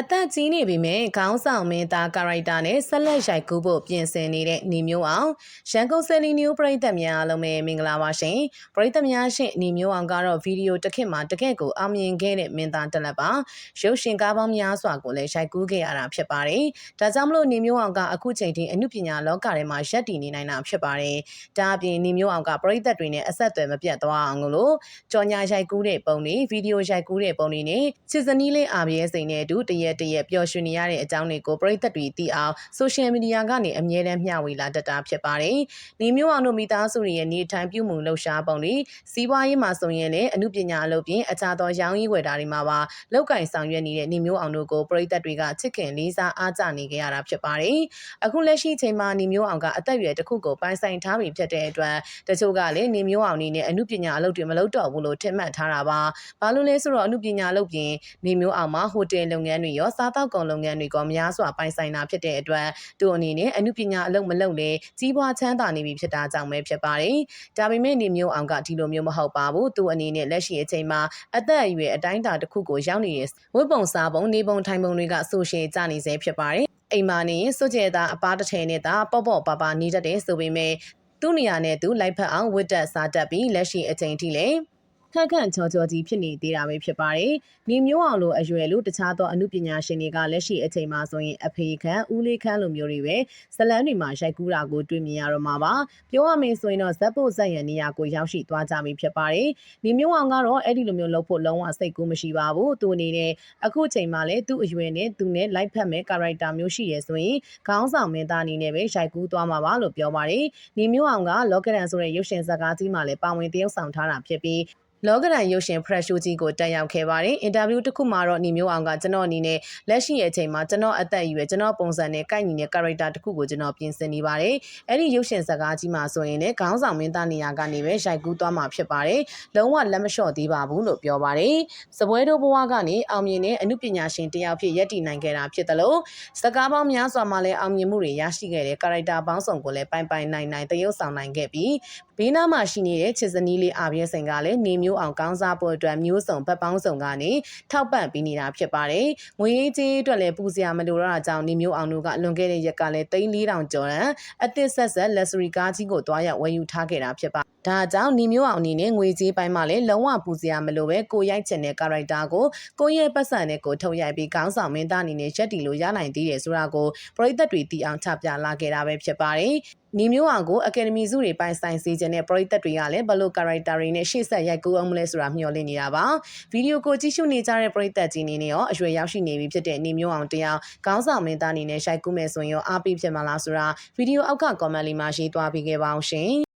အသက်ကြီးနေပြီမဲ့ခေါင်းဆောင်မင်းသားကာရိုက်တာနဲ့ဆက်လက်ရိုက်ကူးဖို့ပြင်ဆင်နေတဲ့နေမျိုးအောင်ရန်ကုန်စလီနျူပရိသတ်များအားလုံးပဲမင်္ဂလာပါရှင်ပရိသတ်များရှင်နေမျိုးအောင်ကတော့ဗီဒီယိုတစ်ခက်မှာတကယ့်ကိုအောင်မြင်ခဲ့တဲ့မင်းသားတက်လက်ပါရုပ်ရှင်ကားပေါင်းများစွာကိုလည်းရိုက်ကူးခဲ့ရတာဖြစ်ပါတယ်ဒါကြောင့်မလို့နေမျိုးအောင်ကအခုချိန်ထိအမှုပညာလောကထဲမှာရပ်တည်နေနိုင်တာဖြစ်ပါတယ်ဒါအပြင်နေမျိုးအောင်ကပရိသတ်တွေနဲ့အဆက်အသွယ်မပြတ်သွားအောင်လို့ကြော်ညာရိုက်ကူးတဲ့ပုံတွေဗီဒီယိုရိုက်ကူးတဲ့ပုံတွေနဲ့စစ်စနီးလေးအာဘီရဲ့စိန်နဲ့အတူတရက်တရက်ပျော်ရွှင်နေရတဲ့အကြောင်းတွေကိုပရိသတ်တွေသိအောင်ဆိုရှယ်မီဒီယာကနေအမြဲတမ်းမျှဝေလာတတ်တာဖြစ်ပါတယ်။နေမျိုးအောင်တို့မိသားစုတွေရဲ့နေထိုင်ပြုမှုလှုပ်ရှားပုံတွေစီးပွားရေးမှာဆိုရင်လည်းအမှုပညာအလုပ်ပြင်အခြားသောရောင်းရည်ဝယ်တာတွေမှာပါလောက်ကင်ဆောင်ရွက်နေတဲ့နေမျိုးအောင်တို့ကိုပရိသတ်တွေကချစ်ခင်လေးစားအားကြနေကြရတာဖြစ်ပါတယ်။အခုလက်ရှိချိန်မှာနေမျိုးအောင်ကအသက်အရွယ်တစ်ခုကိုပိုင်ဆိုင်ထားပြီဖြစ်တဲ့အတွက်တချို့ကလည်းနေမျိုးအောင်နေနဲ့အမှုပညာအလုပ်တွေမလုပ်တော့ဘူးလို့ထင်မှတ်ထားတာပါ။ဘာလို့လဲဆိုတော့အမှုပညာအလုပ်ပြင်နေမျိုးအောင်မှာဟိုတယ်လုပ်ငန်းတွေရောစားတောက်ကုန်လုပ်ငန်းတွေကများစွာပိုင်ဆိုင်တာဖြစ်တဲ့အတွက်သူအနေနဲ့အမှုပညာအလုပ်မလုပ်လဲကြီးပွားချမ်းသာနေပြီဖြစ်တာကြောင့်ပဲဖြစ်ပါတယ်။ဒါပေမဲ့နေမျိုးအောင်ကဒီလိုမျိုးမဟုတ်ပါဘူး။သူအနေနဲ့လက်ရှိအချိန်မှာအသက်အရွယ်အတိုင်းအတာတစ်ခုကိုရောက်နေတဲ့ဝတ်ပုံစားပုံနေပုံထိုင်ပုံတွေကဆိုရှယ်ကြနေစေဖြစ်ပါတယ်။အိမ်မာနေစွကြဲတာအပားတစ်ထည်နဲ့တာပေါ့ပေါ့ပါပါနေတတ်တယ်ဆိုပေမဲ့သူ့နေရာနဲ့သူလိုက်ဖက်အောင်ဝတ်တက်စားတက်ပြီးလက်ရှိအချိန်ထိလည်း ခက်ခန့်ချောချောကြီးဖြစ်နေသေးတာပဲဖြစ်ပါတယ်။နေမျိုးအောင်လိုအရွယ်လိုတခြားသောအမှုပညာရှင်တွေကလက်ရှိအချိန်မှာဆိုရင်အဖေခန့်ဦးလေးခန့်လိုမျိုးတွေပဲဇလန်းတွေမှာရိုက်ကူးတာကိုတွေ့မြင်ရတော့မှာပါ။ပြောရမယ်ဆိုရင်တော့ဇက်ဖို့ဇက်ရန်နေရာကိုရောက်ရှိသွားကြပြီဖြစ်ပါတယ်။နေမျိုးအောင်ကတော့အဲ့ဒီလိုမျိုးလုပ်ဖို့လုံးဝစိတ်ကူးမရှိပါဘူး။သူအနေနဲ့အခုချိန်မှာလည်းသူ့အရွယ်နဲ့သူနဲ့လိုက်ဖက်မဲ့ကာရိုက်တာမျိုးရှိရဆိုရင်ခေါင်းဆောင်မင်းသားအနေနဲ့ပဲရိုက်ကူးသွားမှာပါလို့ပြောပါတယ်။နေမျိုးအောင်ကလောကရန်ဆိုတဲ့ရုပ်ရှင်ဇာတ်ကားကြီးမှာလည်းပါဝင်တရုပ်ဆောင်ထားတာဖြစ်ပြီး လောကရန်ရုပ်ရှင် fresh show ကြီးကိုတက်ရောက်ခဲ့ပါတယ်။အင်တာဗျူးတစ်ခုမှာတော့ညီမျိုးအောင်ကကျွန်တော်အနေနဲ့လက်ရှိရဲ့အချိန်မှာကျွန်တော်အသက်အရွယ်ကျွန်တော်ပုံစံနဲ့ကိုက်ညီတဲ့ character တစ်ခုကိုကျွန်တော်ပြင်ဆင်နေပါတယ်။အဲ့ဒီရုပ်ရှင်ဇာတ်ကားကြီးမှာဆိုရင်လည်းခေါင်းဆောင်မင်းသားနေရာကနေပဲရိုက်ကူးသွားမှာဖြစ်ပါတယ်။လုံးဝလက်မလျှော့သေးပါဘူးလို့ပြောပါတယ်။စပွဲတို့ဘဝကနေအောင်မြင်တဲ့အမှုပညာရှင်တစ်ယောက်ဖြစ်ရည်တည်နိုင်ခဲ့တာဖြစ်တယ်လို့စကားပေါင်းများစွာမှာလည်းအောင်မြင်မှုတွေရရှိခဲ့တဲ့ character ပေါင်းစုံကိုလည်းပိုင်ပိုင်နိုင်နိုင်တရုပ်ဆောင်နိုင်ခဲ့ပြီးဘေးနားမှာရှိနေတဲ့ချစ်စနီးလေးအာဘရဲစိန်ကလည်းနေမျိုးအောင်ကောင်းစားဖို့အတွက်မျိုးစုံဘက်ပေါင်းစုံကနေထောက်ပံ့ပေးနေတာဖြစ်ပါတယ်။ငွေရေးကြေးအတွက်လည်းပူစရာမလိုတော့တာကြောင့်နေမျိုးအောင်တို့ကလွန်ခဲ့တဲ့ရက်ကလည်း3400ကျော်တန်အသစ်ဆက်ဆက် luxury ကားကြီးကိုတွားရောက်ဝယ်ယူထားခဲ့တာဖြစ်ပါ။ဒါကြောင့်နေမျိုးအောင်အနေနဲ့ငွေကြေးပိုင်းမှာလည်းလုံးဝပူစရာမလိုပဲကိုရိုက်ချင်တဲ့ character ကိုကိုရဲ့ပတ်စံနဲ့ကိုထုတ်ရိုက်ပြီးကောင်းဆောင်မင်းသားအနေနဲ့ရက်တီလို့ရနိုင်သေးတယ်ဆိုတာကိုပရိသတ်တွေသိအောင်ချပြလာခဲ့တာပဲဖြစ်ပါတယ်။ နီမျိုးအောင်ကိုအကယ်ဒမီစုတွေပိုင်ဆိုင်စေခြင်းနဲ့ပရိသတ်တွေကလည်းဘလို့ character တွေနဲ့ရှေ့ဆက်ရိုက်ကူးအောင်မလဲဆိုတာမျှော်လင့်နေတာပါဗီဒီယိုကိုကြည့်ရှုနေကြတဲ့ပရိသတ်ကြီးနေနဲ့ရောအရွယ်ရောက်ရှိနေပြီဖြစ်တဲ့နီမျိုးအောင်တရားခေါင်းဆောင်မင်းသားအနေနဲ့ရိုက်ကူးမယ်ဆိုရင်ရောအားပေးဖြစ်မှာလားဆိုတာဗီဒီယိုအောက်က comment လေးမှာရေးသွားပေးခဲ့ပါအောင်ရှင်